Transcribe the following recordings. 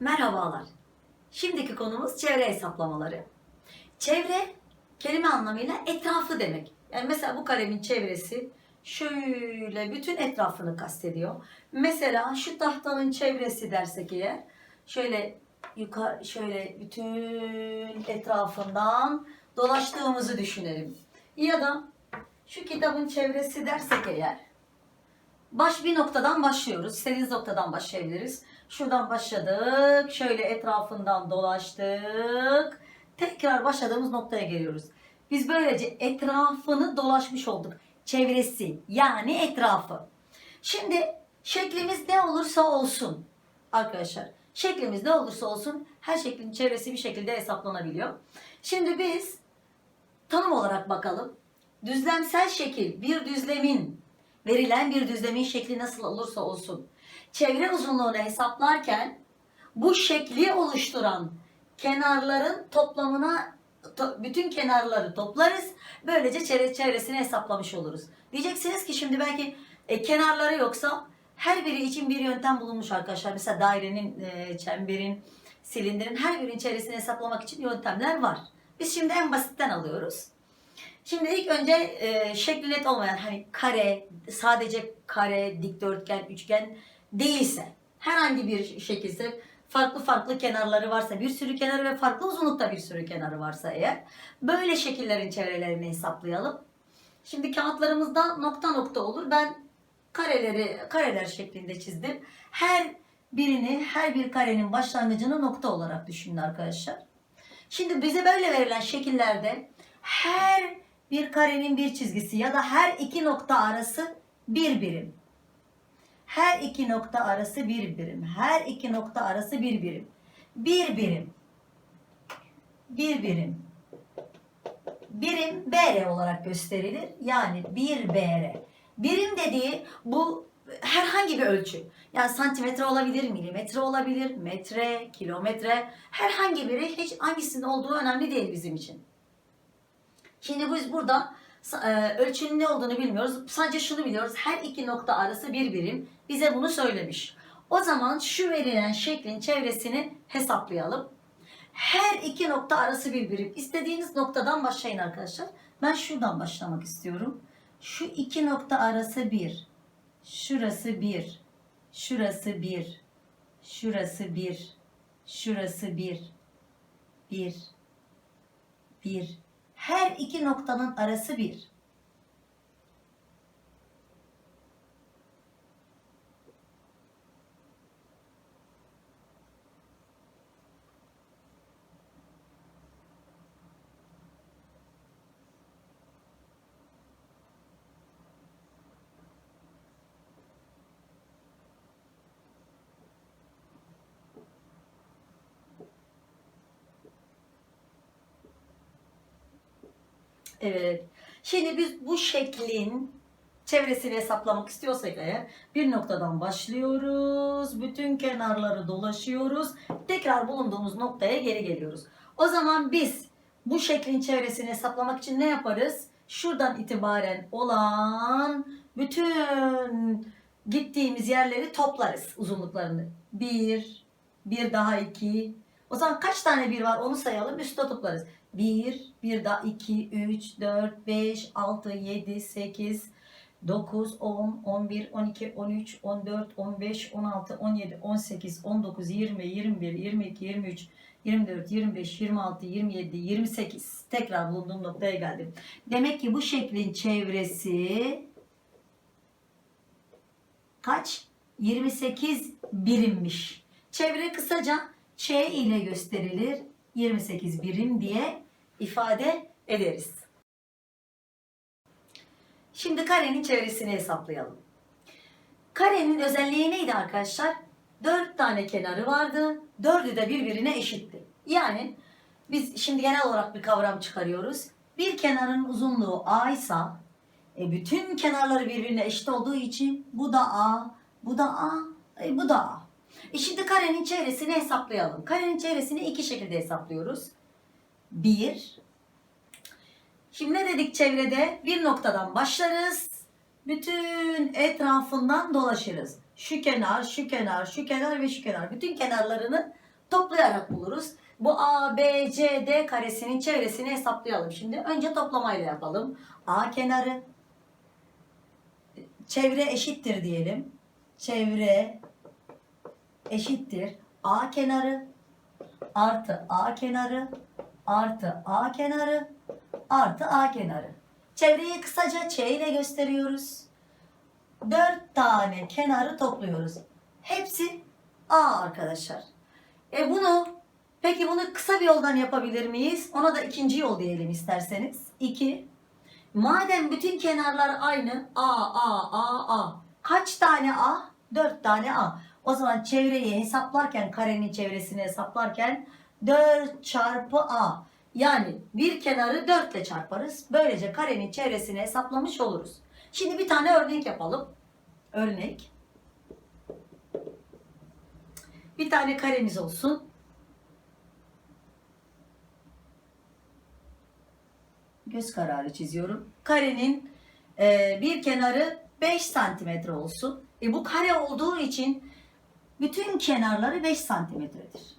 Merhabalar. Şimdiki konumuz çevre hesaplamaları. Çevre kelime anlamıyla etrafı demek. Yani mesela bu karemin çevresi şöyle bütün etrafını kastediyor. Mesela şu tahtanın çevresi dersek eğer şöyle yukarı şöyle bütün etrafından dolaştığımızı düşünelim. Ya da şu kitabın çevresi dersek eğer baş bir noktadan başlıyoruz. İstediğiniz noktadan başlayabiliriz. Şuradan başladık. Şöyle etrafından dolaştık. Tekrar başladığımız noktaya geliyoruz. Biz böylece etrafını dolaşmış olduk. Çevresi yani etrafı. Şimdi şeklimiz ne olursa olsun arkadaşlar. Şeklimiz ne olursa olsun her şeklin çevresi bir şekilde hesaplanabiliyor. Şimdi biz tanım olarak bakalım. Düzlemsel şekil bir düzlemin verilen bir düzlemin şekli nasıl olursa olsun çevre uzunluğunu hesaplarken bu şekli oluşturan kenarların toplamına to- bütün kenarları toplarız. Böylece çevre, çevresini hesaplamış oluruz. Diyeceksiniz ki şimdi belki e, kenarları yoksa her biri için bir yöntem bulunmuş arkadaşlar. Mesela dairenin, e, çemberin, silindirin her birinin çevresini hesaplamak için yöntemler var. Biz şimdi en basitten alıyoruz. Şimdi ilk önce e, şekli net olmayan hani kare, sadece kare, dikdörtgen, üçgen değilse herhangi bir şekilde farklı farklı kenarları varsa bir sürü kenarı ve farklı uzunlukta bir sürü kenarı varsa eğer böyle şekillerin çevrelerini hesaplayalım. Şimdi kağıtlarımızda nokta nokta olur. Ben kareleri kareler şeklinde çizdim. Her birini her bir karenin başlangıcını nokta olarak düşünün arkadaşlar. Şimdi bize böyle verilen şekillerde her bir karenin bir çizgisi ya da her iki nokta arası bir birim. Her iki nokta arası bir birim. Her iki nokta arası bir birim. Bir birim. Bir birim. Birim BR olarak gösterilir. Yani bir BR. Birim dediği bu herhangi bir ölçü. Yani santimetre olabilir, milimetre olabilir, metre, kilometre. Herhangi biri hiç hangisinin olduğu önemli değil bizim için. Şimdi biz burada e, ölçünün ne olduğunu bilmiyoruz. Sadece şunu biliyoruz. Her iki nokta arası bir birim. Bize bunu söylemiş. O zaman şu verilen şeklin çevresini hesaplayalım. Her iki nokta arası bir birim. İstediğiniz noktadan başlayın arkadaşlar. Ben şuradan başlamak istiyorum. Şu iki nokta arası bir. Şurası bir. Şurası bir. Şurası bir. Şurası bir. Bir. Bir. Her iki noktanın arası bir. Evet. Şimdi biz bu şeklin çevresini hesaplamak istiyorsak eğer bir noktadan başlıyoruz. Bütün kenarları dolaşıyoruz. Tekrar bulunduğumuz noktaya geri geliyoruz. O zaman biz bu şeklin çevresini hesaplamak için ne yaparız? Şuradan itibaren olan bütün gittiğimiz yerleri toplarız uzunluklarını. Bir, bir daha iki. O zaman kaç tane bir var onu sayalım üstte toplarız. 1, 1 daha 2, 3, 4, 5, 6, 7, 8, 9, 10, 11, 12, 13, 14, 15, 16, 17, 18, 19, 20, 21, 22, 23, 24, 25, 26, 27, 28. Tekrar bulunduğum noktaya geldim. Demek ki bu şeklin çevresi kaç? 28 birimmiş. Çevre kısaca Ç ile gösterilir. 28 birim diye ifade ederiz. Şimdi karenin çevresini hesaplayalım. Karenin özelliği neydi arkadaşlar? 4 tane kenarı vardı. Dördü de birbirine eşitti. Yani biz şimdi genel olarak bir kavram çıkarıyoruz. Bir kenarın uzunluğu A ise e, bütün kenarları birbirine eşit olduğu için bu da A, bu da A, e, bu da A. E şimdi karenin çevresini hesaplayalım. Karenin çevresini iki şekilde hesaplıyoruz. Bir. Şimdi ne dedik çevrede? Bir noktadan başlarız. Bütün etrafından dolaşırız. Şu kenar, şu kenar, şu kenar ve şu kenar. Bütün kenarlarını Toplayarak buluruz. Bu A, B, C, D karesinin çevresini hesaplayalım şimdi. Önce toplamayla yapalım. A kenarı çevre eşittir diyelim. Çevre eşittir. A kenarı artı A kenarı artı A kenarı artı A kenarı. Çevreyi kısaca Ç ile gösteriyoruz. Dört tane kenarı topluyoruz. Hepsi A arkadaşlar. E bunu peki bunu kısa bir yoldan yapabilir miyiz? Ona da ikinci yol diyelim isterseniz. 2. Madem bütün kenarlar aynı A, A, A, A. Kaç tane A? 4 tane A. O zaman çevreyi hesaplarken, karenin çevresini hesaplarken 4 çarpı A. Yani bir kenarı 4 ile çarparız. Böylece karenin çevresini hesaplamış oluruz. Şimdi bir tane örnek yapalım. Örnek. Bir tane karemiz olsun. Göz kararı çiziyorum. Karenin e, bir kenarı 5 santimetre olsun. E, bu kare olduğu için bütün kenarları 5 santimetredir.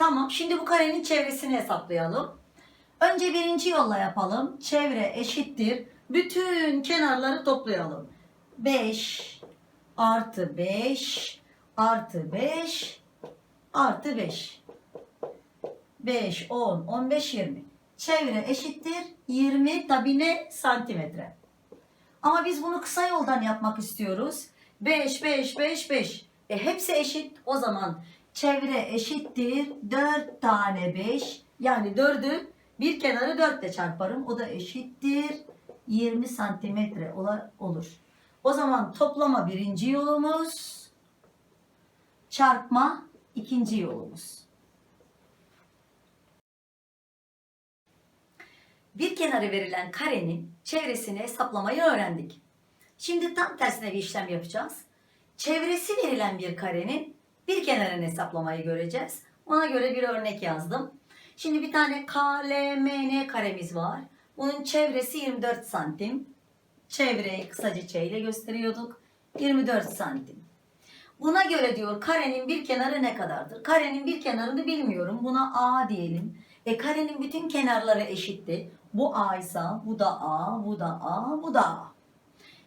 Tamam. Şimdi bu karenin çevresini hesaplayalım. Önce birinci yolla yapalım. Çevre eşittir. Bütün kenarları toplayalım. 5 artı 5 artı 5 artı 5. 5, 10, 15, 20. Çevre eşittir 20 tabi ne santimetre. Ama biz bunu kısa yoldan yapmak istiyoruz. 5, 5, 5, 5. E hepsi eşit. O zaman çevre eşittir 4 tane 5. Yani 4'ü bir kenarı 4 ile çarparım. O da eşittir 20 santimetre olur. O zaman toplama birinci yolumuz. Çarpma ikinci yolumuz. Bir kenarı verilen karenin çevresini hesaplamayı öğrendik. Şimdi tam tersine bir işlem yapacağız. Çevresi verilen bir karenin bir kenarını hesaplamayı göreceğiz. Ona göre bir örnek yazdım. Şimdi bir tane KLMN karemiz var. Bunun çevresi 24 santim. Çevreyi kısaca Ç ile gösteriyorduk. 24 santim. Buna göre diyor karenin bir kenarı ne kadardır? Karenin bir kenarını bilmiyorum. Buna A diyelim. E karenin bütün kenarları eşitti. Bu A ise bu da A, bu da A, bu da A.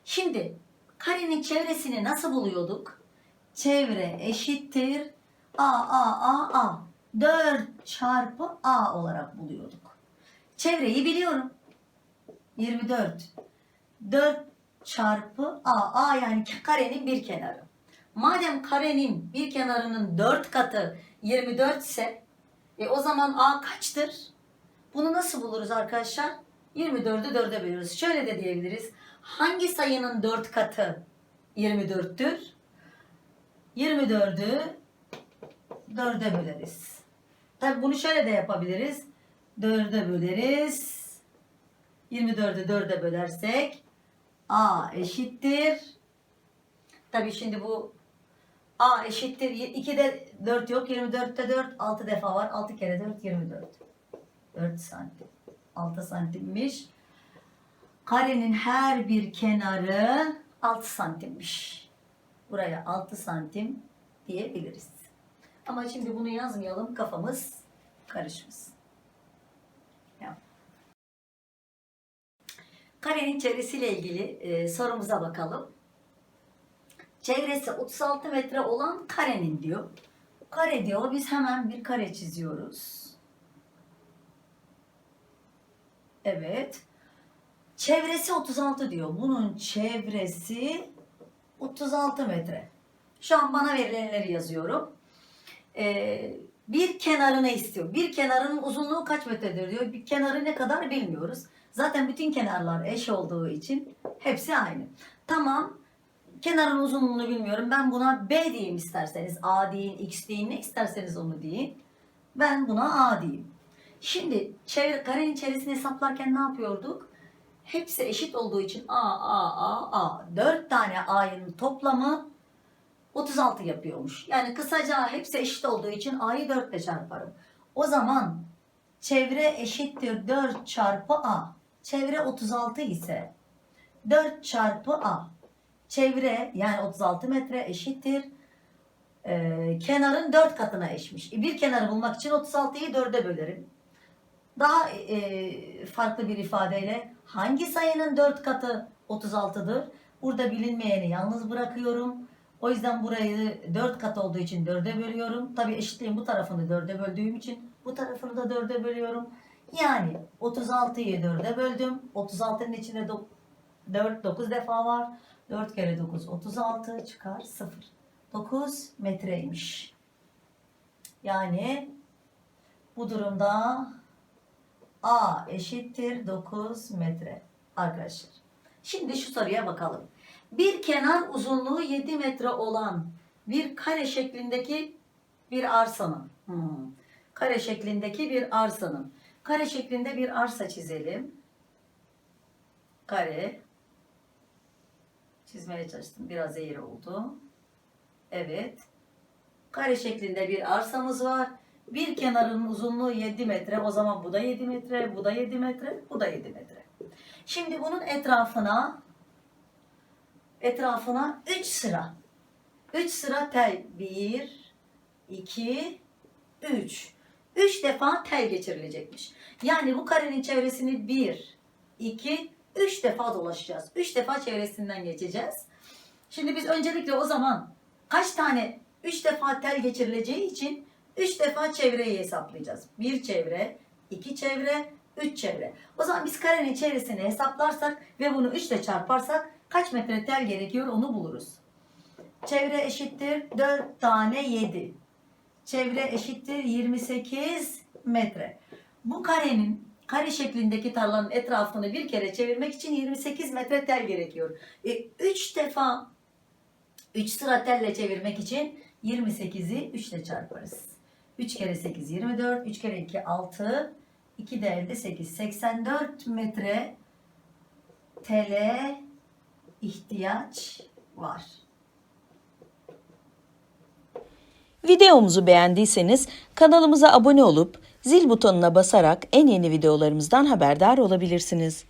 Şimdi karenin çevresini nasıl buluyorduk? Çevre eşittir A, A, A, A. 4 çarpı A olarak buluyorduk. Çevreyi biliyorum. 24. 4 çarpı A. A yani karenin bir kenarı. Madem karenin bir kenarının 4 katı 24 ise e o zaman A kaçtır? Bunu nasıl buluruz arkadaşlar? 24'ü 4'e bölüyoruz. Şöyle de diyebiliriz. Hangi sayının 4 katı 24'tür? 24'ü 4'e böleriz. Tabi bunu şöyle de yapabiliriz. 4'e böleriz. 24'ü 4'e bölersek A eşittir. Tabi şimdi bu A eşittir. 2'de 4 yok. 24'te 4. 6 defa var. 6 kere 4 24. 4 santim. 6 santimmiş. Karenin her bir kenarı 6 santimmiş. Buraya 6 santim diyebiliriz. Ama şimdi bunu yazmayalım. Kafamız karışmasın. Ya. Karenin çevresiyle ilgili e, sorumuza bakalım. Çevresi 36 metre olan karenin diyor. Kare diyor. Biz hemen bir kare çiziyoruz. Evet. Çevresi 36 diyor. Bunun çevresi 36 metre. Şu an bana verilenleri yazıyorum. Ee, bir kenarını istiyor. Bir kenarın uzunluğu kaç metredir diyor. Bir kenarı ne kadar bilmiyoruz. Zaten bütün kenarlar eş olduğu için hepsi aynı. Tamam. Kenarın uzunluğunu bilmiyorum. Ben buna B diyeyim isterseniz. A deyin, X deyin, ne isterseniz onu deyin. Ben buna A diyeyim. Şimdi çevre, karenin çevresini hesaplarken ne yapıyorduk? Hepsi eşit olduğu için A, A, A, A. 4 tane A'nın toplamı 36 yapıyormuş. Yani kısaca hepsi eşit olduğu için A'yı 4 ile çarparım. O zaman çevre eşittir 4 çarpı A. Çevre 36 ise 4 çarpı A. Çevre yani 36 metre eşittir e, kenarın 4 katına eşmiş. E, Bir kenarı bulmak için 36'yı 4'e bölerim. Daha e, farklı bir ifadeyle hangi sayının 4 katı 36'dır? Burada bilinmeyeni yalnız bırakıyorum. O yüzden burayı 4 kat olduğu için 4'e bölüyorum. Tabii eşitliğin bu tarafını 4'e böldüğüm için bu tarafını da 4'e bölüyorum. Yani 36'yı 4'e böldüm. 36'nın içinde 4 9 defa var. 4 kere 9 36 çıkar 0. 9 metreymiş. Yani bu durumda A eşittir 9 metre arkadaşlar. Şimdi şu soruya bakalım. Bir kenar uzunluğu 7 metre olan bir kare şeklindeki bir arsanın hmm, kare şeklindeki bir arsanın kare şeklinde bir arsa çizelim. Kare çizmeye çalıştım. Biraz eğri oldu. Evet. Kare şeklinde bir arsamız var. Bir kenarın uzunluğu 7 metre. O zaman bu da 7 metre, bu da 7 metre, bu da 7 metre. Şimdi bunun etrafına etrafına 3 sıra 3 sıra tel 1 2 3 3 defa tel geçirilecekmiş. Yani bu karenin çevresini 1 2 3 defa dolaşacağız. 3 defa çevresinden geçeceğiz. Şimdi biz öncelikle o zaman kaç tane 3 defa tel geçirileceği için 3 defa çevreyi hesaplayacağız. Bir çevre, iki çevre, 3 çevre. O zaman biz karenin çevresini hesaplarsak ve bunu 3 ile çarparsak kaç metre tel gerekiyor onu buluruz. Çevre eşittir 4 tane 7. Çevre eşittir 28 metre. Bu karenin kare şeklindeki tarlanın etrafını bir kere çevirmek için 28 metre tel gerekiyor. 3 defa 3 sıra telle çevirmek için 28'i 3 ile çarparız. 3 kere 8 24, 3 kere 2 6, 2 de elde 8. 84 metre tele ihtiyaç var. Videomuzu beğendiyseniz kanalımıza abone olup zil butonuna basarak en yeni videolarımızdan haberdar olabilirsiniz.